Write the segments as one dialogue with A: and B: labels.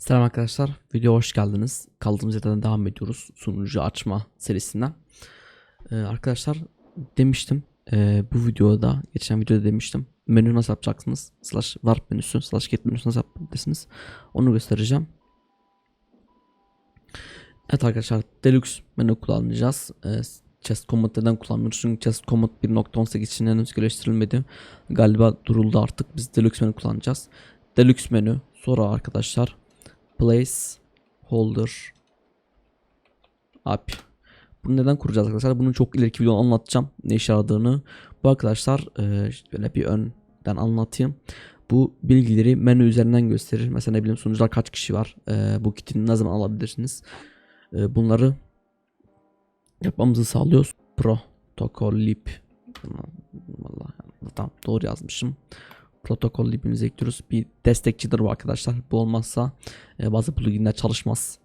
A: Selam arkadaşlar, videoya hoş geldiniz. Kaldığımız yerden devam ediyoruz sunucu açma serisinden. Ee, arkadaşlar demiştim ee, bu videoda, geçen videoda demiştim menü nasıl yapacaksınız? Slash warp menüsü, slash get menüsü nasıl yapabilirsiniz? Onu göstereceğim. Evet arkadaşlar deluxe menü kullanacağız. Ee, chest command neden kullanmıyoruz? Çünkü chest command 1.18 için henüz geliştirilmedi. Galiba duruldu artık. Biz deluxe menü kullanacağız. Deluxe menü sonra arkadaşlar place holder app. Bunu neden kuracağız arkadaşlar? Bunu çok ileriki videoda anlatacağım. Ne işe yaradığını. Bu arkadaşlar e, böyle bir önden anlatayım. Bu bilgileri menü üzerinden gösterir. Mesela ne bileyim sunucular kaç kişi var. E, bu kitini ne zaman alabilirsiniz. E, bunları yapmamızı sağlıyor. Protokol lib. Vallahi tamam doğru yazmışım protokol libimize ekliyoruz. Bir destekçidir bu arkadaşlar. Bu olmazsa e, bazı pluginler çalışmaz.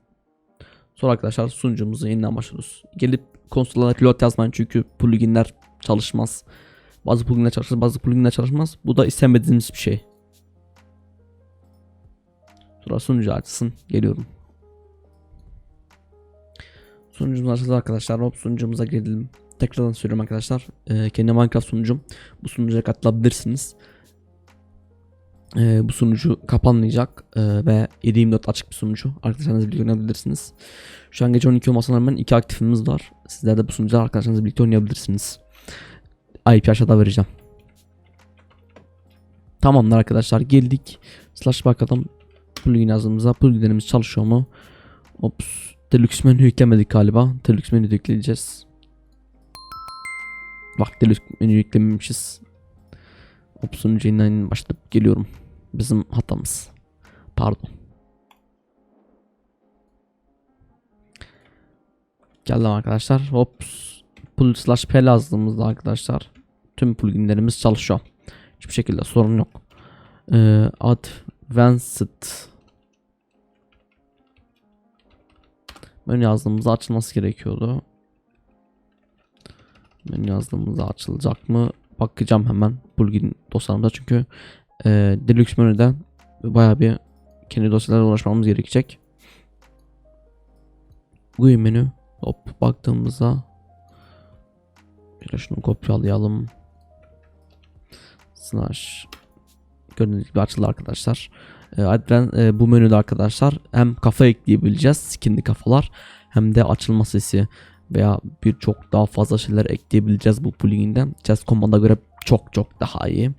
A: Sonra arkadaşlar sunucumuzu yeniden başlıyoruz. Gelip konsollara pilot yazmayın çünkü pluginler çalışmaz. Bazı pluginler çalışır, bazı pluginler çalışmaz. Bu da istemediğiniz bir şey. Sonra sunucu açsın. Geliyorum. Sunucumuz açıldı arkadaşlar. Hop sunucumuza girelim. Tekrardan söylüyorum arkadaşlar. E, kendi Minecraft sunucum. Bu sunucuya katılabilirsiniz e, bu sunucu kapanmayacak e, ve 7.24 açık bir sunucu. Arkadaşlarınızla birlikte oynayabilirsiniz. Şu an gece 12 olmasına rağmen iki aktifimiz var. Sizler de bu sunucuda arkadaşlarınızla birlikte oynayabilirsiniz. IP aşağıda vereceğim. Tamamdır arkadaşlar geldik. Slash bakalım plugin yazdığımızda pluginlerimiz çalışıyor mu? Ops. Deluxe menü yüklemedik galiba. Deluxe menü de yükleyeceğiz. Bak Deluxe menü yüklememişiz. Hop sunucu yeniden başlatıp geliyorum. Bizim hatamız. Pardon. Geldim arkadaşlar. Hop. Pull slash p yazdığımızda arkadaşlar tüm pluginlerimiz çalışıyor. Hiçbir şekilde sorun yok. Ee, advanced menü yazdığımızda açılması gerekiyordu. Menü yazdığımızda açılacak mı? Bakacağım hemen plugin dosyalarımda çünkü e, Deluxe menüde baya bir kendi dosyalara ulaşmamız gerekecek. GUI menü hop baktığımızda şöyle şunu kopyalayalım. Slash gördüğünüz gibi açıldı arkadaşlar. E, adven, e, bu menüde arkadaşlar hem kafa ekleyebileceğiz skinli kafalar hem de açılma sesi veya birçok daha fazla şeyler ekleyebileceğiz bu pluginden. Chest Command'a göre çok çok daha iyi.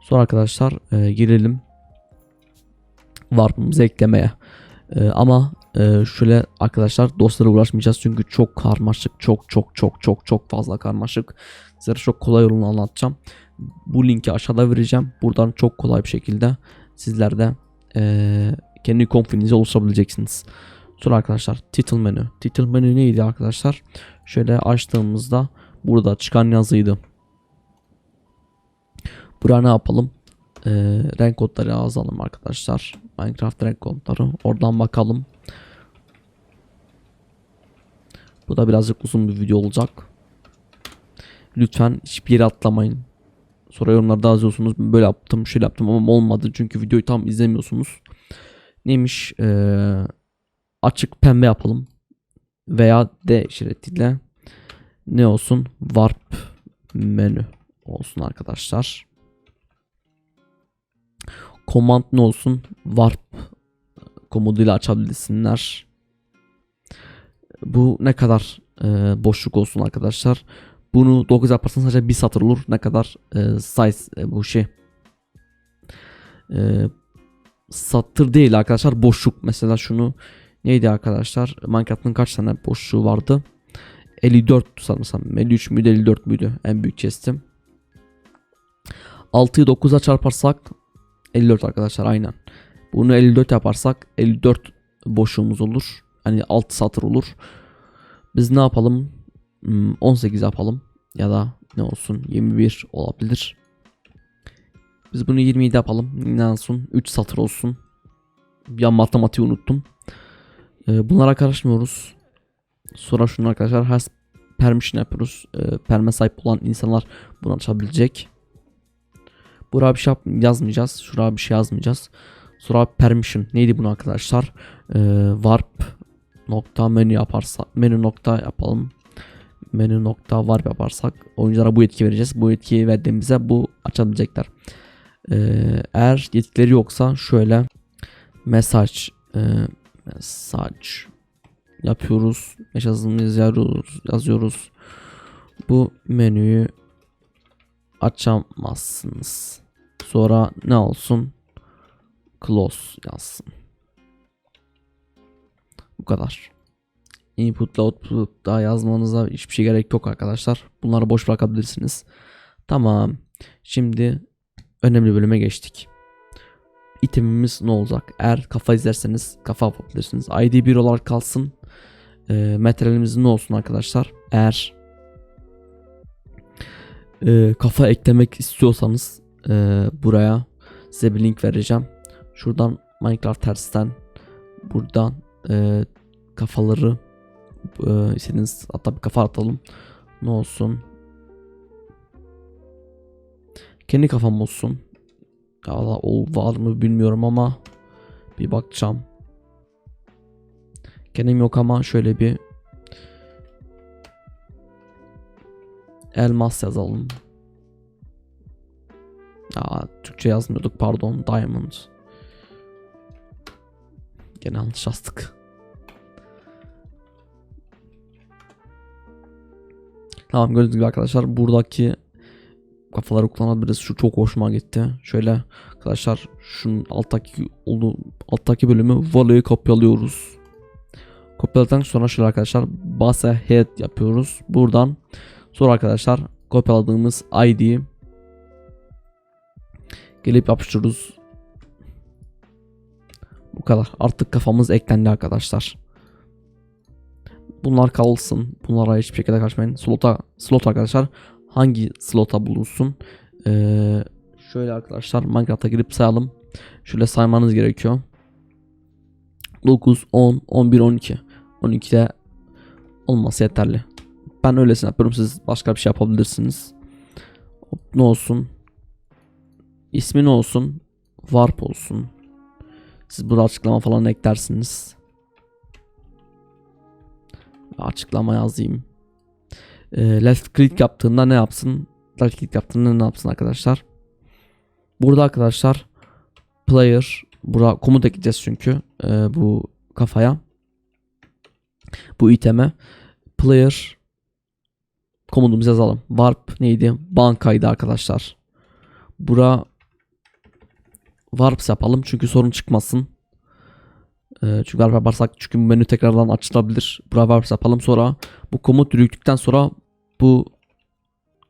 A: Sonra arkadaşlar e, girelim warp'ımızı eklemeye. E, ama e, şöyle arkadaşlar dosyalara ulaşmayacağız çünkü çok karmaşık, çok çok çok çok çok fazla karmaşık. Size çok kolay yolunu anlatacağım. Bu linki aşağıda vereceğim. Buradan çok kolay bir şekilde sizler de e, kendi konfinizi oluşturabileceksiniz. Sonra arkadaşlar title menü. Title menü neydi arkadaşlar? Şöyle açtığımızda burada çıkan yazıydı. Buraya ne yapalım? Ee, renk kodları yazalım arkadaşlar. Minecraft renk kodları. Oradan bakalım. Bu da birazcık uzun bir video olacak. Lütfen hiçbir yere atlamayın. Sonra yorumlarda yazıyorsunuz. Böyle yaptım, şöyle yaptım ama olmadı. Çünkü videoyu tam izlemiyorsunuz. Neymiş? Ee, açık pembe yapalım. Veya D işaretiyle ne olsun? Warp menü olsun arkadaşlar. Command ne olsun? Warp komoduyla açabilsinler. Bu ne kadar e, boşluk olsun arkadaşlar. Bunu 9 yaparsanız sadece bir satır olur. Ne kadar e, size e, bu şey. E, satır değil arkadaşlar boşluk. Mesela şunu neydi arkadaşlar? Minecraft'ın kaç tane boşluğu vardı? 54 sanırsam. 53 müydü 54 müydü? En büyük chest'im. 6'yı 9'a çarparsak 54 arkadaşlar aynen. Bunu 54 yaparsak 54 boşluğumuz olur. Hani 6 satır olur. Biz ne yapalım? 18 yapalım. Ya da ne olsun 21 olabilir. Biz bunu 27 yapalım. Olsun? 3 satır olsun. An matematiği unuttum. Bunlara karışmıyoruz. Sonra şunu arkadaşlar has permission yapıyoruz. Perme sahip olan insanlar bunu açabilecek. Buraya bir şey yazmayacağız. Şuraya bir şey yazmayacağız. Sonra permission. Neydi bunu arkadaşlar? Ee, warp nokta menü yaparsa menü nokta yapalım. Menü nokta warp yaparsak oyunculara bu yetki vereceğiz. Bu yetkiyi verdiğimizde bu açabilecekler. Ee, eğer yetkileri yoksa şöyle mesaj e, mesaj yapıyoruz. Mesajımızı yazıyoruz, yazıyoruz. Bu menüyü açamazsınız. Sonra ne olsun? Close yazsın. Bu kadar. Input ile output daha yazmanıza hiçbir şey gerek yok arkadaşlar. Bunları boş bırakabilirsiniz. Tamam. Şimdi önemli bölüme geçtik. İtemimiz ne olacak? Eğer kafa izlerseniz kafa yapabilirsiniz. ID 1 olarak kalsın. E, materyalimiz ne olsun arkadaşlar? Eğer e, kafa eklemek istiyorsanız e, buraya size bir link vereceğim. Şuradan Minecraft tersten buradan e, kafaları e, istediğiniz hatta bir kafa atalım. Ne olsun? Kendi kafam olsun. Allah ol var mı bilmiyorum ama bir bakacağım. Kendim yok ama şöyle bir elmas yazalım. Ya Türkçe yazmıyorduk pardon diamond. Gene yanlış yazdık. Tamam gördüğünüz gibi arkadaşlar buradaki kafaları kullanabiliriz. Şu çok hoşuma gitti. Şöyle arkadaşlar şunun alttaki olduğu alttaki bölümü Valley'i kopyalıyoruz. Kopyaladıktan sonra şöyle arkadaşlar base head yapıyoruz. Buradan sonra arkadaşlar kopyaladığımız ID'yi gelip yapıştırıyoruz. Bu kadar. Artık kafamız eklendi arkadaşlar. Bunlar kalsın. Bunlara hiçbir şekilde kaçmayın. Slota, slot arkadaşlar hangi slota bulunsun? Ee, şöyle arkadaşlar Minecraft'a girip sayalım. Şöyle saymanız gerekiyor. 9, 10, 11, 12. 12'de olması yeterli. Ben öylesine yapıyorum. Siz başka bir şey yapabilirsiniz. Hop, ne olsun? İsmi ne olsun? Warp olsun. Siz burada açıklama falan eklersiniz. Açıklama yazayım. E, left click yaptığında ne yapsın? Left click yaptığında ne yapsın arkadaşlar? Burada arkadaşlar player burada komut ekleyeceğiz çünkü e, bu kafaya. Bu iteme player komutumuzu yazalım. Warp neydi? Bankaydı arkadaşlar. Bura warp yapalım çünkü sorun çıkmasın. Ee, çünkü warp yaparsak çünkü menü tekrardan açılabilir. Bura warp yapalım sonra bu komut yürüttükten sonra bu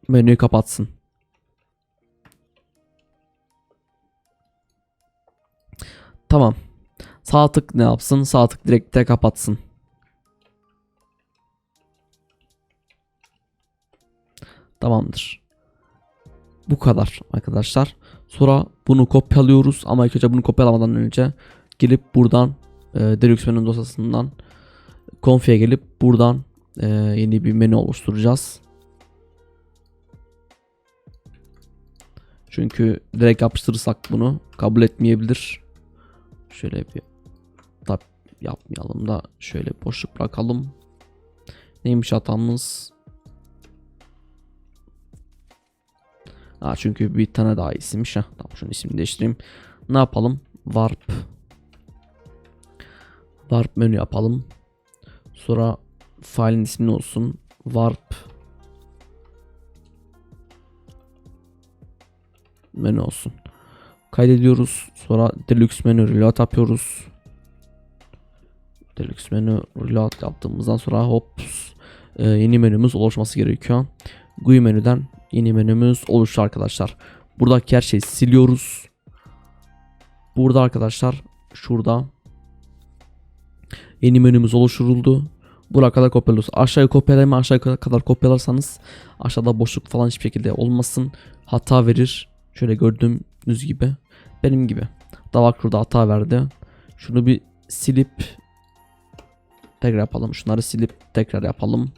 A: menüyü kapatsın. Tamam. Sağ tık ne yapsın? Sağ tık direkt de kapatsın. Tamamdır. Bu kadar arkadaşlar. Sonra bunu kopyalıyoruz ama ilk önce bunu kopyalamadan önce gelip buradan e, Deluxe menü dosyasından Config'e gelip buradan e, yeni bir menü oluşturacağız. Çünkü direkt yapıştırırsak bunu kabul etmeyebilir. Şöyle bir tab yapmayalım da şöyle boşluk bırakalım. Neymiş hatamız? Ha, çünkü bir tane daha isimmiş. Ha. Tamam şunun ismini değiştireyim. Ne yapalım? Warp. Warp menü yapalım. Sonra failin ismi olsun? Warp menü olsun. Kaydediyoruz. Sonra deluxe menü reload yapıyoruz. Deluxe menü reload yaptığımızdan sonra hop e, yeni menümüz oluşması gerekiyor. GUI menüden yeni menümüz oluştu arkadaşlar. Buradaki her şeyi siliyoruz. Burada arkadaşlar şurada yeni menümüz oluşturuldu. Buraya kadar kopyalıyoruz. Aşağıya kopyalama aşağıya kadar kopyalarsanız aşağıda boşluk falan hiçbir şekilde olmasın. Hata verir. Şöyle gördüğünüz gibi. Benim gibi. Davak hata verdi. Şunu bir silip tekrar yapalım. Şunları silip tekrar yapalım.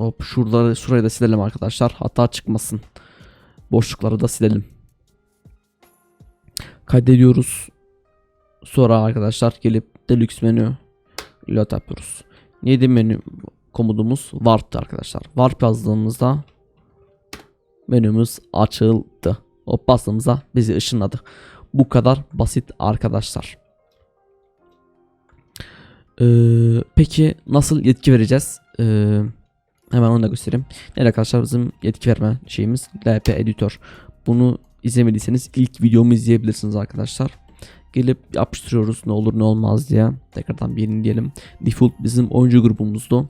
A: Hop şuraları şurayı da silelim arkadaşlar. Hata çıkmasın. Boşlukları da silelim. Kaydediyoruz. Sonra arkadaşlar gelip deluxe menü load yapıyoruz. Neydi menü komudumuz? Warp'tı arkadaşlar. Warp yazdığımızda menümüz açıldı. O bastığımızda bizi ışınladı. Bu kadar basit arkadaşlar. Ee, peki nasıl yetki vereceğiz? Ee, hemen onu da göstereyim. Evet arkadaşlar bizim yetki verme şeyimiz LP Editor. Bunu izlemediyseniz ilk videomu izleyebilirsiniz arkadaşlar. Gelip yapıştırıyoruz ne olur ne olmaz diye. Tekrardan bir yenileyelim. Default bizim oyuncu grubumuzdu.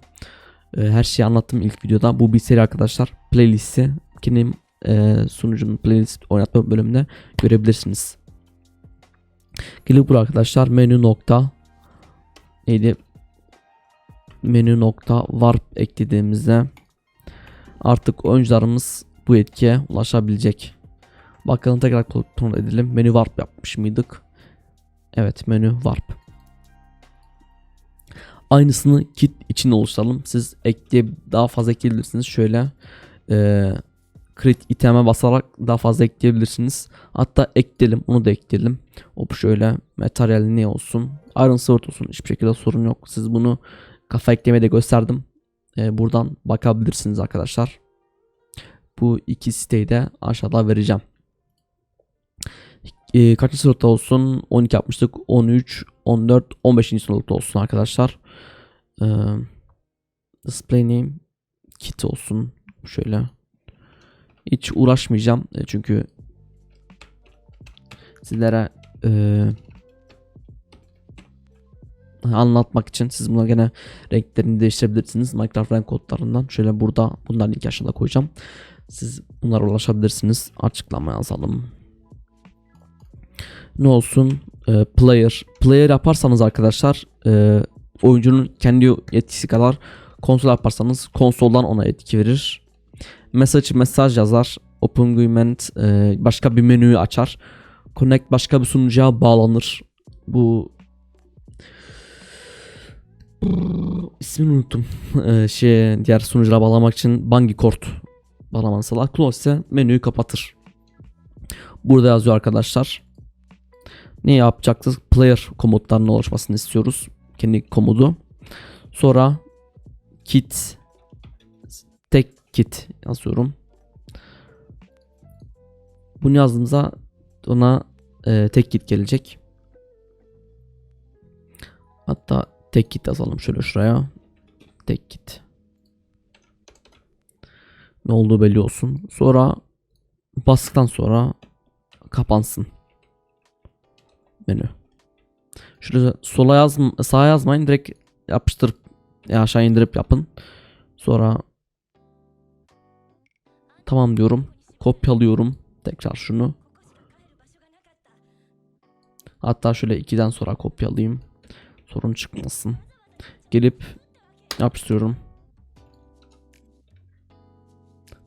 A: Ee, her şeyi anlattım ilk videoda. Bu bir seri arkadaşlar. Playlist'i kendim e, sunucunun playlist oynatma bölümünde görebilirsiniz. Gelip buraya arkadaşlar menü nokta neydi? Menü nokta warp eklediğimizde artık oyuncularımız bu etkiye ulaşabilecek. Bakalım tekrar kontrol edelim. Menü warp yapmış mıydık? Evet menü warp. Aynısını kit için oluşturalım. Siz ekleye daha fazla ekleyebilirsiniz. Şöyle e, crit iteme basarak daha fazla ekleyebilirsiniz. Hatta ekleyelim. Onu da ekleyelim. Hop şöyle materyal ne olsun? Iron Sword olsun. Hiçbir şekilde sorun yok. Siz bunu kafa eklemede gösterdim. E, buradan bakabilirsiniz arkadaşlar. Bu iki siteyi de aşağıda vereceğim. E, kaçıncı slotta olsun? 12 yapmıştık. 13, 14, 15. slotta olsun arkadaşlar. E, display name kit olsun. Şöyle. Hiç uğraşmayacağım. E, çünkü sizlere e, anlatmak için siz buna gene renklerini değiştirebilirsiniz. Minecraft renk kodlarından. Şöyle burada bunların linki aşağıda koyacağım. Siz bunlara ulaşabilirsiniz. Açıklama yazalım. Ne olsun? E, player. Player yaparsanız arkadaşlar e, oyuncunun kendi yetkisi kadar konsol yaparsanız konsoldan ona etki verir. Message mesaj yazar. Open Agreement e, başka bir menüyü açar. Connect başka bir sunucuya bağlanır. Bu ismini unuttum. Ee, şey diğer sunuculara bağlamak için Bangikort bağlamanız var. Close ise menüyü kapatır. Burada yazıyor arkadaşlar. Ne yapacaksınız? Player komutlarının oluşmasını istiyoruz. Kendi komudu. Sonra kit tek kit yazıyorum. Bunu yazdığımızda ona e, tek kit gelecek. Hatta tek kit yazalım şöyle şuraya. Tek kit. Ne olduğu belli olsun. Sonra bastıktan sonra kapansın. Menü. Şurada sola yaz sağa yazmayın direkt yapıştırıp ya aşağı indirip yapın. Sonra tamam diyorum. Kopyalıyorum. Tekrar şunu. Hatta şöyle 2'den sonra kopyalayayım. Sorun çıkmasın. Gelip yapıştırıyorum.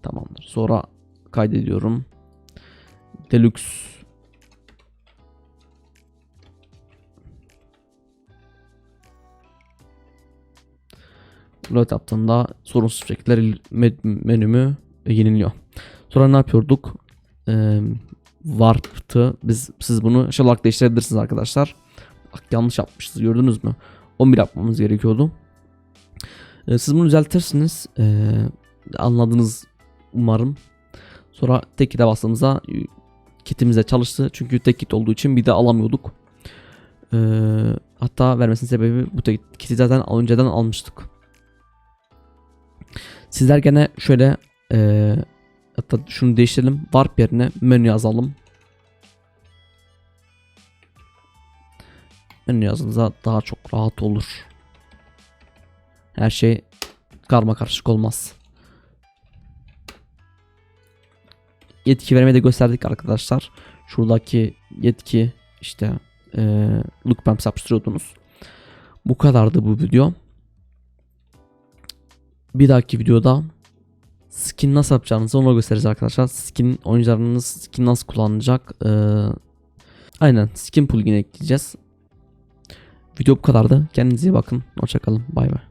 A: Tamamdır. Sonra kaydediyorum. Deluxe Load yaptığımda sorunsuz me- menümü yeniliyor. Sonra ne yapıyorduk? Ee, Warp'tı. Biz siz bunu olarak değiştirebilirsiniz arkadaşlar. Bak yanlış yapmışız gördünüz mü? 11 yapmamız gerekiyordu. Ee, siz bunu düzeltirsiniz. Ee, anladınız umarım. Sonra tek kite bastığımızda kitimize çalıştı. Çünkü tek kit olduğu için bir de alamıyorduk. Ee, hatta vermesinin sebebi bu tek kiti zaten önceden almıştık. Sizler gene şöyle e, hatta şunu değiştirelim. Warp yerine menü yazalım. Menü yazınca daha çok rahat olur. Her şey karma karışık olmaz. Yetki vermeyi de gösterdik arkadaşlar. Şuradaki yetki işte e, look pumps yapıştırıyordunuz. Bu kadardı bu video. Bir dahaki videoda skin nasıl yapacağınızı ona göstereceğiz arkadaşlar. Skin oyuncularınız skin nasıl kullanacak. Ee, aynen skin plugin ekleyeceğiz. Video bu kadardı. Kendinize iyi bakın. Hoşçakalın. Bay bay.